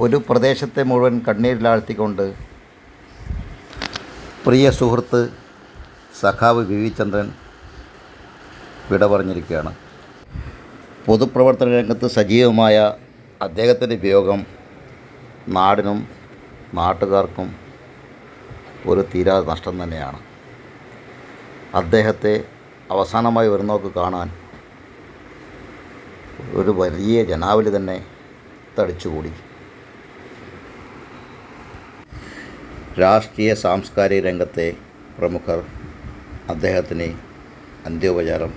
ഒരു പ്രദേശത്തെ മുഴുവൻ കണ്ണീരിലാഴ്ത്തിക്കൊണ്ട് പ്രിയ സുഹൃത്ത് സഖാവ് വി വി ചന്ദ്രൻ വിട പറഞ്ഞിരിക്കുകയാണ് പൊതുപ്രവർത്തന രംഗത്ത് സജീവമായ അദ്ദേഹത്തിന്റെ ഉപയോഗം നാടിനും നാട്ടുകാർക്കും ഒരു തീരാ നഷ്ടം തന്നെയാണ്. അദ്ദേഹത്തെ അവസാനമായി ഒരു നോക്ക് കാണാൻ ഒരു വലിയ ജനാവലി തന്നെ തടിച്ചുകൂടി. രാഷ്ട്രീയ സാംസ്കാരിക രംഗത്തെ പ്രമുഖർ അദ്ദേഹത്തിന് അന്ത്യോപചാരം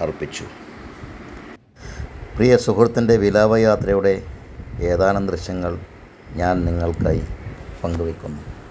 അർപ്പിച്ചു. പ്രിയ സുഹൃത്തിന്റെ വിലാപയാത്രയുടെ ഏതാനും ദൃശ്യങ്ങൾ ഞാൻ നിങ്ങൾക്കായി പങ്കുവയ്ക്കുന്നു.